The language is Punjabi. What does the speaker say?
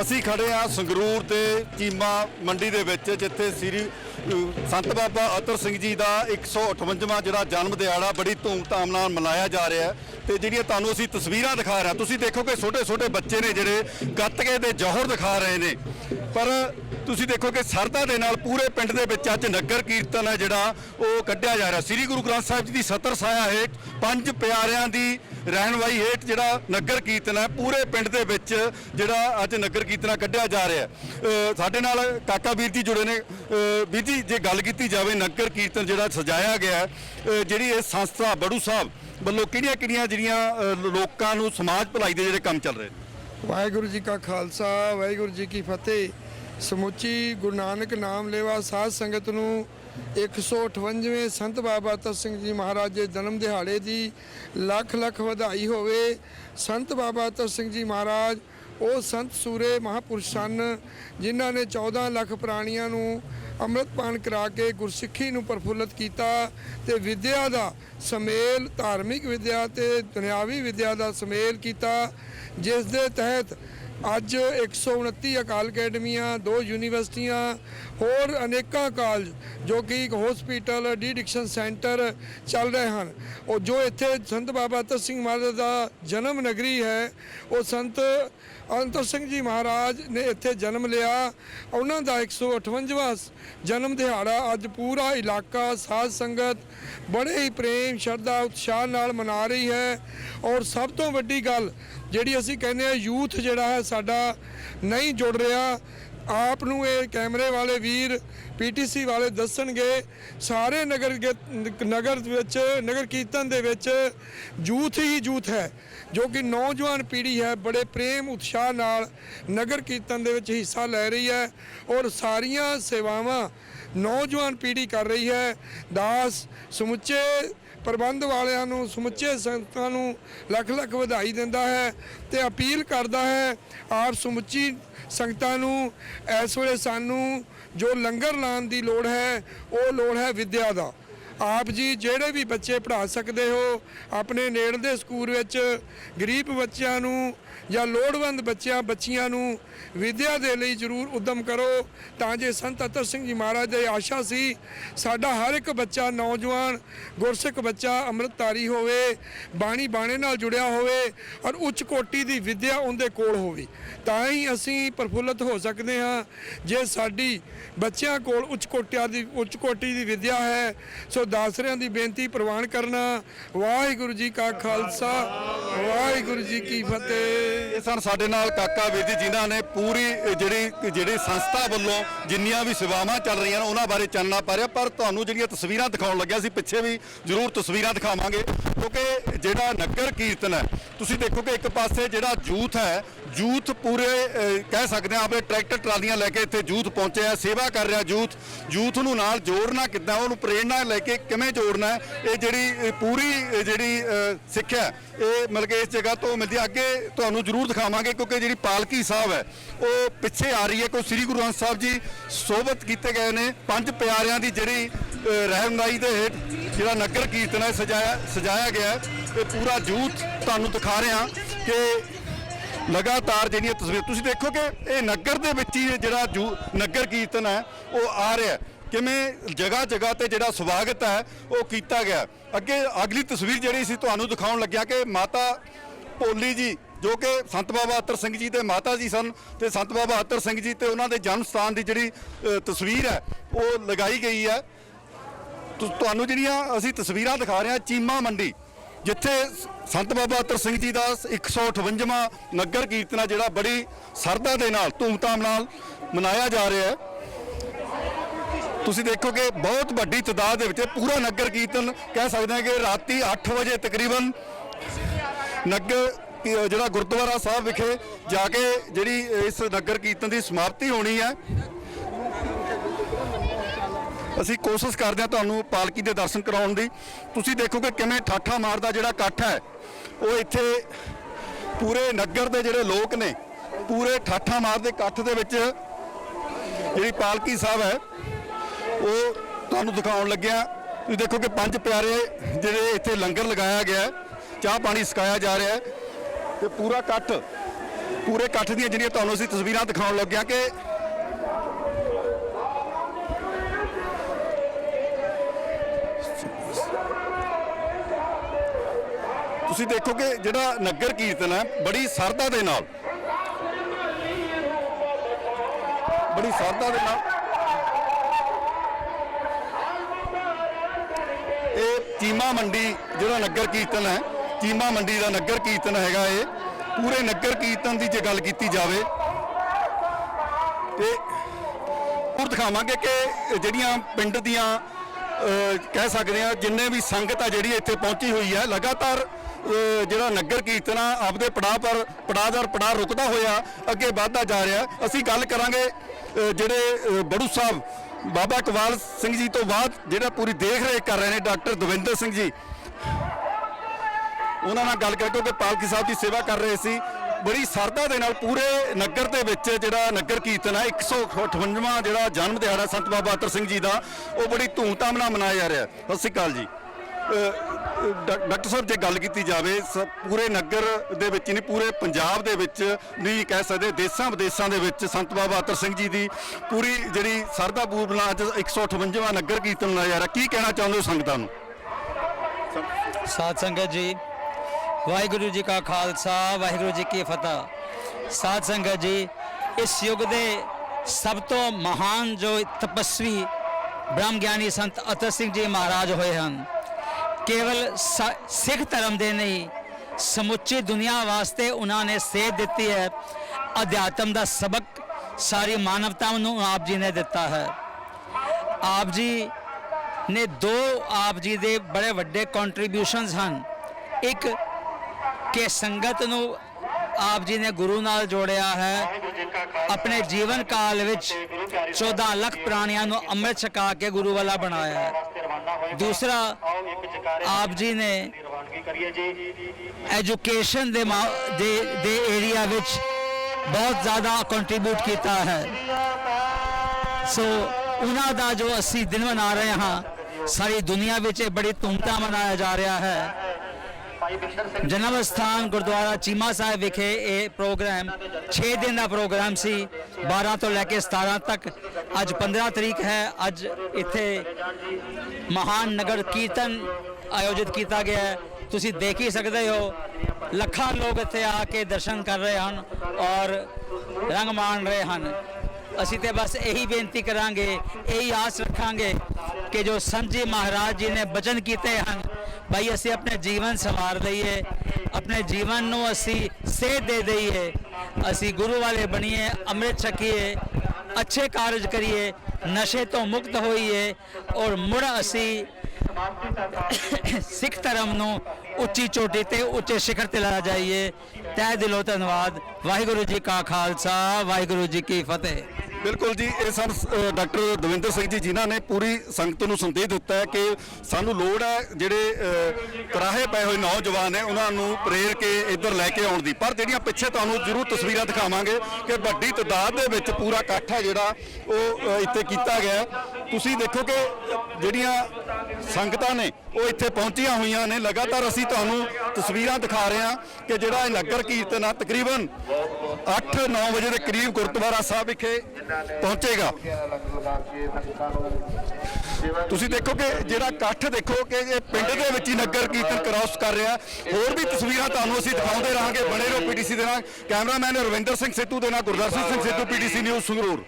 ਅਸੀਂ ਖੜੇ ਆ ਸੰਗਰੂਰ ਤੇ ਚੀਮਾ ਮੰਡੀ ਦੇ ਵਿੱਚ, ਜਿੱਥੇ ਸ੍ਰੀ ਸੰਤ ਬਾਬਾ ਅਤਰ ਸਿੰਘ ਜੀ ਦਾ 158ਵਾਂ ਜਿਹੜਾ ਜਨਮ ਦਿਹਾੜਾ ਬੜੀ ਧੂਮਧਾਮ ਨਾਲ ਮਨਾਇਆ ਜਾ ਰਿਹਾ ਹੈ। ਤੇ ਜਿਹੜੀਆਂ ਤੁਹਾਨੂੰ ਅਸੀਂ ਤਸਵੀਰਾਂ ਦਿਖਾ ਰਹੇ ਹਾਂ ਤੁਸੀਂ ਦੇਖੋ ਕਿ ਛੋਟੇ ਛੋਟੇ ਬੱਚੇ ਨੇ ਜਿਹੜੇ ਗੱਤਕੇ ਦੇ ਜੋਹਰ ਦਿਖਾ ਰਹੇ ਨੇ। ਪਰ ਤੁਸੀਂ ਦੇਖੋ ਕਿ ਸਰਦਾ ਦੇ ਨਾਲ ਪੂਰੇ ਪਿੰਡ ਦੇ ਵਿੱਚ ਅੱਜ ਨਗਰ ਕੀਰਤਨ ਹੈ ਜਿਹੜਾ ਉਹ ਕੱਢਿਆ ਜਾ ਰਿਹਾ। ਸ੍ਰੀ ਗੁਰੂ ਗ੍ਰੰਥ ਸਾਹਿਬ ਜੀ ਦੀ ਸਤਰ ਛਾਇਆ ਹੇਠ ਪੰਜ ਪਿਆਰਿਆਂ ਦੀ ਰਹਿਨਵਾਈ ਹੇਠ ਜਿਹੜਾ ਨਗਰ ਕੀਰਤਨ ਹੈ, ਪੂਰੇ ਪਿੰਡ ਦੇ ਵਿੱਚ ਜਿਹੜਾ ਅੱਜ ਨਗਰ ਕੀਰਤਨ ਕੱਢਿਆ ਜਾ ਰਿਹਾ ਹੈ। ਸਾਡੇ ਨਾਲ ਕਾਕਾ ਵੀਰ ਜੀ ਜੁੜੇ ਨੇ। ਵੀਰ ਜੀ, ਜੇ ਗੱਲ ਕੀਤੀ ਜਾਵੇ ਨਗਰ ਕੀਰਤਨ ਜਿਹੜਾ ਸਜਾਇਆ ਗਿਆ ਜਿਹੜੀ ਇਹ ਸੰਸਥਾ ਬੜੂ ਸਾਹਿਬ ਵੱਲੋਂ ਕਿਹੜੀਆਂ ਕਿਹੜੀਆਂ ਜਿਹੜੀਆਂ ਲੋਕਾਂ ਨੂੰ ਸਮਾਜ ਭਲਾਈ ਦੇ ਜਿਹੜੇ ਕੰਮ ਚੱਲ ਰਹੇ ਨੇ? ਵਾਹਿਗੁਰੂ ਜੀ ਕਾ ਖਾਲਸਾ, ਵਾਹਿਗੁਰੂ ਜੀ ਕੀ ਫਤਿਹ। ਸਮੁੱਚੀ ਗੁਰੂ ਨਾਨਕ ਨਾਮ ਲੇਵਾ ਸਾਧ ਸੰਗਤ ਨੂੰ 158ਵੇਂ ਸੰਤ ਬਾਬਾ ਅਤਰ ਸਿੰਘ ਜੀ ਮਹਾਰਾਜ ਦੇ ਜਨਮ ਦਿਹਾੜੇ ਦੀ ਲੱਖ ਲੱਖ ਵਧਾਈ ਹੋਵੇ। ਸੰਤ ਬਾਬਾ ਅਤਰ ਸਿੰਘ ਜੀ ਮਹਾਰਾਜ, ਉਹ ਸੰਤ ਸੂਰੇ ਮਹਾਪੁਰਸ਼ ਸਨ, ਜਿਨ੍ਹਾਂ ਨੇ 14 ਲੱਖ ਪ੍ਰਾਣੀਆਂ ਨੂੰ ਅੰਮ੍ਰਿਤ ਪਾਨ ਕਰਾ ਕੇ ਗੁਰਸਿੱਖੀ ਨੂੰ ਪ੍ਰਫੁੱਲਤ ਕੀਤਾ ਤੇ ਵਿਦਿਆ ਦਾ ਸਮੇਲ, ਧਾਰਮਿਕ ਵਿਦਿਆ ਤੇ ਦੁਨਿਆਵੀ ਵਿਦਿਆ ਦਾ ਸਮੇਲ ਕੀਤਾ, ਜਿਸ ਦੇ ਤਹਿਤ ਅੱਜ 129 ਅਕਾਲ ਅਕੈਡਮੀਆਂ ਦੋ ਯੂਨੀਵਰਸਿਟੀਆਂ, ਹੋਰ ਅਨੇਕਾਂ ਕਾਲਜ ਜੋ ਕਿ ਇੱਕ ਹਸਪੀਟਲ ਡੀ ਐਡਿਕਸ਼ਨ ਸੈਂਟਰ ਚੱਲ ਰਹੇ ਹਨ। ਉਹ ਜੋ ਇੱਥੇ ਸੰਤ ਬਾਬਾ ਅਤਰ ਸਿੰਘ ਮਹਾਰਾਜ ਦਾ ਜਨਮ ਨਗਰੀ ਹੈ, ਉਹ ਸੰਤ ਅੰਤਰ ਸਿੰਘ ਜੀ ਮਹਾਰਾਜ ਨੇ ਇੱਥੇ ਜਨਮ ਲਿਆ। ਉਹਨਾਂ ਦਾ 158ਵਾਂ ਜਨਮ ਦਿਹਾੜਾ ਅੱਜ ਪੂਰਾ ਇਲਾਕਾ, ਸਾਧ ਸੰਗਤ ਬੜੇ ਹੀ ਪ੍ਰੇਮ, ਸ਼ਰਧਾ, ਉਤਸ਼ਾਹ ਨਾਲ ਮਨਾ ਰਹੀ ਹੈ। ਔਰ ਸਭ ਤੋਂ ਵੱਡੀ ਗੱਲ ਜਿਹੜੀ ਅਸੀਂ ਕਹਿੰਦੇ ਆ ਯੂਥ ਜਿਹੜਾ ਹੈ ਸਾਡਾ ਨਹੀਂ ਜੁੜ ਰਿਹਾ। ਆਪ ਨੂੰ ਇਹ ਕੈਮਰੇ ਵਾਲੇ ਵੀਰ ਪੀਟੀਸੀ ਵਾਲੇ ਦੱਸਣਗੇ। ਸਾਰੇ ਨਗਰ ਨਗਰ ਵਿੱਚ, ਨਗਰ ਕੀਰਤਨ ਦੇ ਵਿੱਚ ਯੂਥ ਹੀ ਜੂਥ ਹੈ, ਜੋ ਕਿ ਨੌਜਵਾਨ ਪੀੜ੍ਹੀ ਹੈ, ਬੜੇ ਪ੍ਰੇਮ ਉਤਸ਼ਾਹ ਨਾਲ ਨਗਰ ਕੀਰਤਨ ਦੇ ਵਿੱਚ ਹਿੱਸਾ ਲੈ ਰਹੀ ਹੈ ਔਰ ਸਾਰੀਆਂ ਸੇਵਾਵਾਂ ਨੌਜਵਾਨ ਪੀੜ੍ਹੀ ਕਰ ਰਹੀ ਹੈ। ਦਾਸ ਸਮੁੱਚੇ ਪ੍ਰਬੰਧ ਵਾਲਿਆਂ ਨੂੰ, ਸਮੁੱਚੇ ਸੰਗਤਾਂ ਨੂੰ ਲੱਖ ਲੱਖ ਵਧਾਈ ਦਿੰਦਾ ਹੈ ਤੇ ਅਪੀਲ ਕਰਦਾ ਹੈ ਆਪ ਸਮੁੱਚੀ ਸੰਗਤਾਂ ਨੂੰ ਇਸ ਵੇਲੇ ਸਾਨੂੰ ਜੋ ਲੰਗਰ ਲਾਉਣ ਦੀ ਲੋੜ ਹੈ, ਉਹ ਲੋੜ ਹੈ ਵਿਦਿਆ ਦਾ। ਆਪ ਜੀ ਜਿਹੜੇ ਵੀ ਬੱਚੇ ਪੜ੍ਹਾ ਸਕਦੇ ਹੋ, ਆਪਣੇ ਨੇੜਲੇ ਸਕੂਲ ਵਿੱਚ ਗਰੀਬ ਬੱਚਿਆਂ ਨੂੰ ਜਾਂ ਲੋੜਵੰਦ ਬੱਚਿਆਂ, ਬੱਚੀਆਂ ਨੂੰ ਵਿਦਿਆ ਦੇ ਲਈ ਜ਼ਰੂਰ ਉਦਮ ਕਰੋ। ਤਾਂ ਜੇ ਸੰਤ ਅਤਰ ਸਿੰਘ ਜੀ ਮਹਾਰਾਜ ਦੀ ਆਸ਼ਾ ਸੀ, ਸਾਡਾ ਹਰ ਇੱਕ ਬੱਚਾ ਨੌਜਵਾਨ, ਗੁਰਸਿੱਖ ਬੱਚਾ ਅੰਮ੍ਰਿਤਧਾਰੀ ਹੋਵੇ, ਬਾਣੀ ਬਾਣੇ ਨਾਲ ਜੁੜਿਆ ਹੋਵੇ ਔਰ ਉੱਚ ਕੋਟੀ ਦੀ ਵਿਦਿਆ ਉਹਦੇ ਕੋਲ ਹੋਵੇ, ਤਾਂ ਹੀ ਅਸੀਂ ਪ੍ਰਫੁੱਲਤ ਹੋ ਸਕਦੇ ਹਾਂ। ਜੇ ਸਾਡੀ ਬੱਚਿਆਂ ਕੋਲ ਉੱਚ ਕੋਟਿਆਂ ਦੀ, ਉੱਚ ਕੋਟੀ ਦੀ ਵਿਦਿਆ ਹੈ, ਸੋ ਦਾਸਰਿਆਂ ਦੀ ਬੇਨਤੀ ਪ੍ਰਵਾਨ ਕਰਨਾ ਵਾਹਿਗੁਰੂ ਜੀ ਕਾ ਖਾਲਸਾ। ਵਾਹਿਗੁਰੂ ਜੀ ਕੀ ਫਤਿਹ। ਇਹ ਸਨ ਸਾਡੇ ਨਾਲ ਕਾਕਾ ਵੀਰ ਜੀ, ਜਿਨ੍ਹਾਂ ਨੇ ਪੂਰੀ ਜਿਹੜੀ ਜਿਹੜੀ ਸੰਸਥਾ ਵੱਲੋਂ ਜਿੰਨੀਆਂ ਵੀ ਸੇਵਾਵਾਂ ਚੱਲ ਰਹੀਆਂ ਨੇ, ਉਹਨਾਂ ਬਾਰੇ ਚਾਨਣਾ ਪਾ ਰਿਹਾ ਪਰ ਤੁਹਾਨੂੰ ਜਿਹੜੀਆਂ ਤਸਵੀਰਾਂ ਦਿਖਾਉਣ ਲੱਗਿਆ ਸੀ, ਪਿੱਛੇ ਵੀ ਜ਼ਰੂਰ ਤਸਵੀਰਾਂ ਦਿਖਾਵਾਂਗੇ। ਕਿਉਂਕਿ ਜਿਹੜਾ ਨਗਰ ਕੀਰਤਨ ਹੈ, ਤੁਸੀਂ ਦੇਖੋ ਕਿ ਇੱਕ ਪਾਸੇ ਜਿਹੜਾ ਯੂਥ ਹੈ, ਜੂਥ ਪੂਰੇ ਕਹਿ ਸਕਦੇ ਆ ਆਪਣੇ ਟਰੈਕਟਰ ਟਰਾਲੀਆਂ ਲੈ ਕੇ ਇੱਥੇ ਜੂਥ ਪਹੁੰਚਿਆ ਸੇਵਾ ਕਰ ਰਿਹਾ ਯੂਥ ਯੂਥ ਨੂੰ ਨਾਲ ਜੋੜਨਾ ਕਿੱਦਾਂ, ਉਹਨੂੰ ਪ੍ਰੇਰਣਾ ਲੈ ਕੇ ਕਿਵੇਂ ਜੋੜਨਾ ਇਹ ਜਿਹੜੀ ਪੂਰੀ ਜਿਹੜੀ ਸਿੱਖਿਆ ਇਹ ਮਤਲਬ ਕਿ ਇਸ ਜਗ੍ਹਾ ਤੋਂ ਮਿਲਦੀ ਹੈ। ਅੱਗੇ ਤੁਹਾਨੂੰ ਜ਼ਰੂਰ ਦਿਖਾਵਾਂਗੇ ਕਿਉਂਕਿ ਜਿਹੜੀ ਪਾਲਕੀ ਸਾਹਿਬ ਹੈ ਉਹ ਪਿੱਛੇ ਆ ਰਹੀ ਹੈ ਕੋਈ ਸ੍ਰੀ ਗੁਰੂ ਗ੍ਰੰਥ ਸਾਹਿਬ ਜੀ ਸੋਭਤ ਕੀਤੇ ਗਏ ਨੇ ਪੰਜ ਪਿਆਰਿਆਂ ਦੀ ਜਿਹੜੀ ਅ, ਰਹਿਨੁਮਾਈ ਦੇ ਹੇਠ ਜਿਹੜਾ ਨਗਰ ਕੀਰਤਨ ਹੈ ਸਜਾਇਆ ਸਜਾਇਆ ਗਿਆ ਹੈ ਇਹ ਪੂਰਾ ਜੂਥ ਤੁਹਾਨੂੰ ਦਿਖਾ ਰਿਹਾ ਕਿ ਲਗਾਤਾਰ ਜਿਹੜੀਆਂ ਤਸਵੀਰ ਤੁਸੀਂ ਦੇਖੋ ਕਿ ਇਹ ਨਗਰ ਦੇ ਵਿੱਚ ਹੀ ਜਿਹੜਾ ਜੂ- ਨਗਰ ਕੀਰਤਨ ਹੈ ਉਹ ਆ ਰਿਹਾ ਹੈ। ਕਿਵੇਂ ਜਗ੍ਹਾ ਜਗ੍ਹਾ ਤੇ ਜਿਹੜਾ ਸਵਾਗਤ ਹੈ, ਉਹ ਕੀਤਾ ਗਿਆ। ਅੱਗੇ ਅਗਲੀ ਤਸਵੀਰ ਜਿਹੜੀ ਸੀ ਤੁਹਾਨੂੰ ਦਿਖਾਉਣ ਲੱਗਿਆ ਕਿ ਮਾਤਾ ਭੋਲੀ ਜੀ, ਜੋ ਕਿ ਸੰਤ ਬਾਬਾ ਅਤਰ ਸਿੰਘ ਜੀ ਦੇ ਮਾਤਾ ਜੀ ਸਨ ਤੇ ਸੰਤ ਬਾਬਾ ਅਤਰ ਸਿੰਘ ਜੀ ਤੇ ਉਹਨਾਂ ਦੇ ਜਨਮ ਸਥਾਨ ਦੀ ਜਿਹੜੀ ਤਸਵੀਰ ਹੈ, ਉਹ ਲਗਾਈ ਗਈ ਹੈ। ਤੁਹਾਨੂੰ ਜਿਹੜੀਆਂ ਅਸੀਂ ਤਸਵੀਰਾਂ ਦਿਖਾ ਰਹੇ ਹਾਂ, ਚੀਮਾ ਮੰਡੀ, ਜਿੱਥੇ ਸੰਤ ਬਾਬਾ ਅਤਰ ਸਿੰਘ ਜੀ ਦਾ 158ਵਾਂ ਨਗਰ ਕੀਰਤਨ ਆ, ਜਿਹੜਾ ਬੜੀ ਸਰਦਾ ਦੇ ਨਾਲ, ਧੂਮਧਾਮ ਨਾਲ ਮਨਾਇਆ ਜਾ ਰਿਹਾ ਹੈ। ਤੁਸੀਂ ਦੇਖੋ ਕਿ ਬਹੁਤ ਵੱਡੀ ਤਾਦਾਦ ਦੇ ਵਿੱਚ ਪੂਰਾ ਨਗਰ ਕੀਰਤਨ ਕਹਿ ਸਕਦੇ ਹਾਂ ਕਿ ਰਾਤੀ 8 ਵਜੇ ਤਕਰੀਬਨ ਨਗਰ ਜਿਹੜਾ ਗੁਰਦੁਆਰਾ ਸਾਹਿਬ ਵਿਖੇ ਜਾ ਕੇ ਜਿਹੜੀ ਇਸ ਨਗਰ ਕੀਰਤਨ ਦੀ ਸਮਾਪਤੀ ਹੋਣੀ ਹੈ। ਅਸੀਂ ਕੋਸ਼ਿਸ਼ ਕਰਦੇ ਹਾਂ ਤੁਹਾਨੂੰ ਪਾਲਕੀ ਦੇ ਦਰਸ਼ਨ ਕਰਾਉਣ ਦੀ। ਤੁਸੀਂ ਦੇਖੋਗੇ ਕਿਵੇਂ ਠਾਠਾ ਮਾਰਦਾ ਜਿਹੜਾ ਇਕੱਠ ਹੈ, ਉਹ ਇੱਥੇ ਪੂਰੇ ਨਗਰ ਦੇ ਜਿਹੜੇ ਲੋਕ ਨੇ, ਪੂਰੇ ਠਾਠਾ ਮਾਰਦੇ ਇਕੱਠ ਦੇ ਵਿੱਚ ਜਿਹੜੀ ਪਾਲਕੀ ਸਾਹਿਬ ਹੈ ਉਹ ਤੁਹਾਨੂੰ ਦਿਖਾਉਣ ਲੱਗਿਆ। ਤੁਸੀਂ ਦੇਖੋ ਕਿ ਪੰਜ ਪਿਆਰੇ ਜਿਹੜੇ ਇੱਥੇ ਲੰਗਰ ਲਗਾਇਆ ਗਿਆ ਚਾਹ ਪਾਣੀ ਛਕਾਇਆ ਜਾ ਰਿਹਾ ਹੈ ਤੇ ਪੂਰਾ ਇਕੱਠ, ਪੂਰੇ ਇਕੱਠ ਦੀਆਂ ਜਿਹੜੀਆਂ ਤੁਹਾਨੂੰ ਅਸੀਂ ਤਸਵੀਰਾਂ ਦਿਖਾਉਣ ਲੱਗਿਆ ਕਿ ਤੁਸੀਂ ਦੇਖੋ ਕਿ ਜਿਹੜਾ ਨਗਰ ਕੀਰਤਨ ਹੈ, ਬੜੀ ਸਰਦਾ ਦੇ ਨਾਲ, ਬੜੀ ਸਰਦਾ ਦੇ ਨਾਲ ਇਹ ਚੀਮਾ ਮੰਡੀ ਜਿਹੜਾ ਨਗਰ ਕੀਰਤਨ ਹੈ, ਚੀਮਾ ਮੰਡੀ ਦਾ ਨਗਰ ਕੀਰਤਨ ਹੈਗਾ ਇਹ। ਪੂਰੇ ਨਗਰ ਕੀਰਤਨ ਦੀ ਜੇ ਗੱਲ ਕੀਤੀ ਜਾਵੇ ਤੇ ਹੋਰ ਦਿਖਾਵਾਂਗੇ ਕਿ ਜਿਹੜੀਆਂ ਪਿੰਡ ਦੀਆਂ ਕਹਿ ਸਕਦੇ ਆ ਜਿੰਨੇ ਵੀ ਸੰਗਤ ਆ ਜਿਹੜੀ ਇੱਥੇ ਪਹੁੰਚੀ ਹੋਈ ਹੈ, ਲਗਾਤਾਰ ਜਿਹੜਾ ਨਗਰ ਕੀਰਤਨ ਆ, ਆਪਦੇ ਪੜਾਅ ਪਰ ਪੜਾਅਦਰ ਪੜਾਅ ਰੁਕਦਾ ਹੋਇਆ, ਅੱਗੇ ਵਧਦਾ ਜਾ ਰਿਹਾ। ਅਸੀਂ ਗੱਲ ਕਰਾਂਗੇ ਜਿਹੜੇ ਬੜੂ ਸਾਹਿਬ, ਬਾਬਾ ਕਵਾਲ ਸਿੰਘ ਜੀ ਤੋਂ ਬਾਅਦ ਜਿਹੜਾ ਪੂਰੀ ਦੇਖ ਰੇਖ ਕਰ ਰਹੇ ਨੇ ਡਾਕਟਰ ਦਵਿੰਦਰ ਸਿੰਘ ਜੀ। ਉਹਨਾਂ ਨਾਲ ਗੱਲ ਕਰਕੇ ਕਿ ਪਾਲਕੀ ਸਾਹਿਬ ਦੀ ਸੇਵਾ ਕਰ ਰਹੇ ਸੀ। ਬੜੀ ਸਰਦਾ ਦੇ ਨਾਲ ਪੂਰੇ ਨਗਰ ਦੇ ਵਿੱਚ ਜਿਹੜਾ ਨਗਰ ਕੀਰਤਨ ਹੈ 158ਵਾਂ ਜਿਹੜਾ ਜਨਮ ਦਿਹਾੜਾ ਸੰਤ ਬਾਬਾ ਅਤਰ ਸਿੰਘ ਜੀ ਦਾ, ਉਹ ਬੜੀ ਧੂਮਧਾਮ ਨਾਲ ਮਨਾਇਆ ਜਾ ਰਿਹਾ। ਸਤਿ ਸ਼੍ਰੀ ਅਕਾਲ ਜੀ। ਡਾਕਟਰ ਸਾਹਿਬ, ਜੇ ਗੱਲ ਕੀਤੀ ਜਾਵੇ ਸ- ਪੂਰੇ ਨਗਰ ਦੇ ਵਿੱਚ ਨਹੀਂ ਪੂਰੇ ਪੰਜਾਬ ਦੇ ਵਿੱਚ ਨਹੀਂ ਕਹਿ ਸਕਦੇ, ਦੇਸਾਂ ਵਿਦੇਸਾਂ ਦੇ ਵਿੱਚ ਸੰਤ ਬਾਬਾ ਅਤਰ ਸਿੰਘ ਜੀ ਦੀ ਪੂਰੀ ਜਿਹੜੀ ਸਰਦਾ ਪੂਰਬ ਨਾਲ ਅੱਜ 158ਵਾਂ ਨਗਰ ਕੀਰਤਨ ਮਨਾਇਆ ਜਾ ਕੀ ਕਹਿਣਾ ਚਾਹੁੰਦੇ ਹੋ ਸੰਗਤਾਂ ਨੂੰ? ਸਾਧ ਸੰਗਤ ਜੀ, ਵਾਹਿਗੁਰੂ ਜੀ ਕਾ ਖਾਲਸਾ, ਵਾਹਿਗੁਰੂ ਜੀ ਕੀ ਫਤਿਹ। ਸਾਧ ਸੰਗਤ ਜੀ, ਇਸ ਯੁੱਗ ਦੇ ਸਭ ਤੋਂ ਮਹਾਨ ਜੋ ਤਪਸਵੀ ਬ੍ਰਹਮ ਗਿਆਨੀ ਸੰਤ ਅਤਰ ਸਿੰਘ ਜੀ ਮਹਾਰਾਜ ਹੋਏ ਹਨ ਕੇਵਲ ਸ- ਸਿੱਖ ਧਰਮ ਦੇ ਨਹੀਂ, ਸਮੁੱਚੀ ਦੁਨੀਆ ਵਾਸਤੇ ਉਹਨਾਂ ਨੇ ਸੇਧ ਦਿੱਤੀ ਹੈ। ਅਧਿਆਤਮ ਦਾ ਸਬਕ ਸਾਰੀ ਮਾਨਵਤਾ ਨੂੰ ਆਪ ਜੀ ਨੇ ਦਿੱਤਾ ਹੈ। ਆਪ ਜੀ ਨੇ ਦੋ ਆਪ ਜੀ ਦੇ ਬੜੇ ਵੱਡੇ ਕੰਟਰੀਬਿਊਸ਼ਨਸ ਹਨ। ਇੱਕ ਕਿ ਸੰਗਤ ਨੂੰ ਆਪ ਜੀ ਨੇ ਗੁਰੂ ਨਾਲ ਜੋੜਿਆ ਹੈ। ਆਪਣੇ ਜੀਵਨ ਕਾਲ ਵਿੱਚ 14 ਲੱਖ ਪ੍ਰਾਣੀਆਂ ਨੂੰ ਅੰਮ੍ਰਿਤ ਛਕਾ ਕੇ ਗੁਰੂ ਵਾਲਾ ਬਣਾਇਆ ਹੈ। ਦੂਸਰਾ, ਆਪ ਜੀ ਨੇ ਐਜੂਕੇਸ਼ਨ ਦੇ ਦੇ ਏਰੀਆ ਵਿੱਚ ਬਹੁਤ ਜ਼ਿਆਦਾ ਕੰਟਰੀਬਿਊਟ ਕੀਤਾ ਹੈ। ਸੋ ਉਹਨਾਂ ਦਾ ਜੋ ਅਸੀਂ ਦਿਨ ਮਨਾ ਰਹੇ ਹਾਂ, ਸਾਰੀ ਦੁਨੀਆ ਵਿੱਚ ਇਹ ਬੜੀ ਧੂਮਧਾਮ ਮਨਾਇਆ ਜਾ ਰਿਹਾ ਹੈ। ਜਨਮ ਸਥਾਨ ਗੁਰਦੁਆਰਾ ਚੀਮਾ ਸਾਹਿਬ ਵਿਖੇ ਇਹ ਪ੍ਰੋਗਰਾਮ 6 ਦਿਨ ਦਾ ਪ੍ਰੋਗਰਾਮ ਸੀ। 12 ਤੋਂ ਲੈ ਕੇ 17 ਤੱਕ। ਅੱਜ 15 ਤਰੀਕ ਹੈ। ਅੱਜ ਇੱਥੇ ਮਹਾਨ ਨਗਰ ਕੀਰਤਨ ਆਯੋਜਿਤ ਕੀਤਾ ਗਿਆ ਹੈ। ਤੁਸੀਂ ਦੇਖ ਹੀ ਸਕਦੇ ਹੋ ਲੱਖਾਂ ਲੋਕ ਇੱਥੇ ਆ ਕੇ ਦਰਸ਼ਨ ਕਰ ਰਹੇ ਹਨ ਔਰ ਰੰਗ ਮਾਣ ਰਹੇ ਹਨ। ਅਸੀਂ ਤੇ ਬਸ ਇਹੀ ਬੇਨਤੀ ਕਰਾਂਗੇ ਇਹੀ ਆਸ ਰੱਖਾਂਗੇ ਕਿ ਜੋ ਸੰਤ ਜੀ ਮਹਾਰਾਜ ਜੀ ਨੇ ਬਚਨ ਕੀਤੇ ਹਨ ਭਾਈ, ਅਸੀਂ ਆਪਣੇ ਜੀਵਨ ਸੰਵਾਰ ਲਈਏ ਆਪਣੇ ਜੀਵਨ ਨੂੰ ਅਸੀਂ ਸੇਧ ਦੇ ਦਈਏ। ਅਸੀਂ ਗੁਰੂ ਵਾਲੇ ਬਣੀਏ, ਅੰਮ੍ਰਿਤ ਛਕੀਏ, ਅੱਛੇ ਕਾਰਜ ਕਰੀਏ, ਨਸ਼ੇ ਤੋਂ ਮੁਕਤ ਹੋਈਏ ਔਰ ਮੁੜ ਅਸੀਂ ਸਿੱਖ ਧਰਮ ਨੂੰ ਉੱਚੀ ਚੋਟੀ ਤੇ ਉੱਚੇ ਸਿਖਰ ਤੇ ਲੈ ਜਾਈਏ। ਤਹਿ ਦਿਲੋਂ ਧੰਨਵਾਦ। ਵਾਹਿਗੁਰੂ ਜੀ ਕਾ ਖਾਲਸਾ, ਵਾਹਿਗੁਰੂ ਜੀ ਕੀ ਫਤਿਹ। ਬਿਲਕੁਲ ਜੀ ਇਹ ਸਨ ਡਾਕਟਰ ਦਵਿੰਦਰ ਸਿੰਘ ਜੀ ਜਿਨ੍ਹਾਂ ਨੇ ਪੂਰੀ ਸੰਗਤ ਨੂੰ ਸੰਦੇਸ਼ ਦਿੱਤਾ ਹੈ ਕਿ ਸਾਨੂੰ ਲੋੜ ਹੈ ਜਿਹੜੇ ਅ, ਕਰਾਹੇ ਪਏ ਹੋਏ ਨੌਜਵਾਨ ਨੇ ਉਹਨਾਂ ਨੂੰ ਪ੍ਰੇਰ ਕੇ ਇੱਧਰ ਲੈ ਕੇ ਆਉਣ ਦੀ। ਪਰ ਜਿਹੜੀਆਂ ਪਿੱਛੇ ਤੁਹਾਨੂੰ ਜ਼ਰੂਰ ਤਸਵੀਰਾਂ ਦਿਖਾਵਾਂਗੇ ਕਿ ਵੱਡੀ ਤਾਦਾਦ ਦੇ ਵਿੱਚ ਪੂਰਾ ਇਕੱਠ ਹੈ ਜਿਹੜਾ ਉਹ ਇੱਥੇ ਕੀਤਾ ਗਿਆ ਤੁਸੀਂ ਦੇਖੋ ਕਿ ਜਿਹੜੀਆਂ ਸੰਗਤਾਂ ਨੇ, ਉਹ ਇੱਥੇ ਪਹੁੰਚੀਆਂ ਹੋਈਆਂ ਨੇ। ਲਗਾਤਾਰ ਅਸੀਂ ਤੁਹਾਨੂੰ ਤਸਵੀਰਾਂ ਦਿਖਾ ਰਹੇ ਹਾਂ ਕਿ ਜਿਹੜਾ ਇਹ ਨਗਰ ਕੀਰਤਨ ਆ, ਤਕਰੀਬਨ 8-9 ਵਜੇ ਦੇ ਕਰੀਬ ਗੁਰਦੁਆਰਾ ਸਾਹਿਬ ਵਿਖੇ ਪਹੁੰਚੇਗਾ। ਤੁਸੀਂ ਦੇਖੋ ਕਿ ਜਿਹੜਾ ਇਕੱਠ ਦੇਖੋ ਕਿ ਇਹ ਪਿੰਡ ਦੇ ਵਿੱਚ ਹੀ ਨਗਰ ਕੀਰਤਨ ਕ੍ਰਾਸ ਕਰ ਰਿਹਾ। ਹੋਰ ਵੀ ਤਸਵੀਰਾਂ ਤੁਹਾਨੂੰ ਅਸੀਂ ਦਿਖਾਉਂਦੇ ਰਹਾਂਗੇ। ਬਣੇ ਰਹੋ ਪੀਟੀਸੀ ਦੇ ਨਾਲ। ਕੈਮਰਾਮੈਨ ਰਵਿੰਦਰ ਸਿੰਘ ਸਿੱਧੂ ਦੇ ਨਾਲ, Gurdarshan Singh Sidhu P T C news Sangrur.